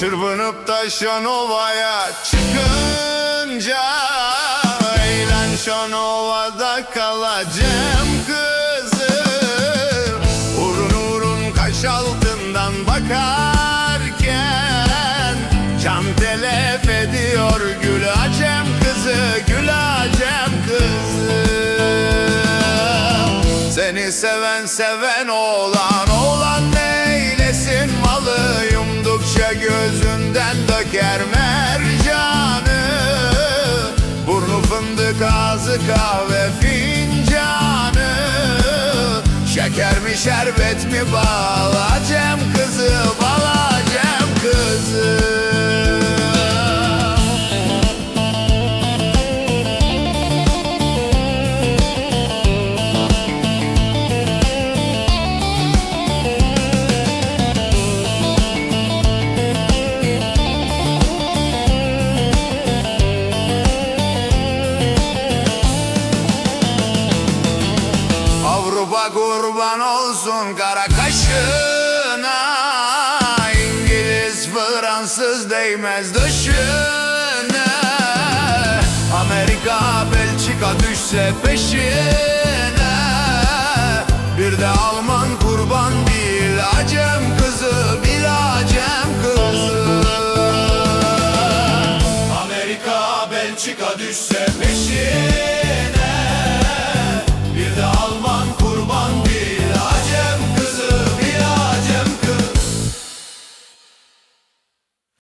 Çırpınıp da Şanova'ya çıkınca Eğlen Şanova'da kalacağım kızım. Urun urun kaş altından bakarken Can telef ediyor gül acem kızı Gül acem kızı. Seni seven seven oğlan kahve fincanı. Şeker mi şerbet mi bal Acem kızı bal acem kızı Avrupa kurban olsun kara kaşına. İngiliz Fransız değmez dışına. Amerika Belçika düşse peşine. Bir de Alman kurban değil Acem kızı bir acem kızı. Amerika Belçika düşse peşine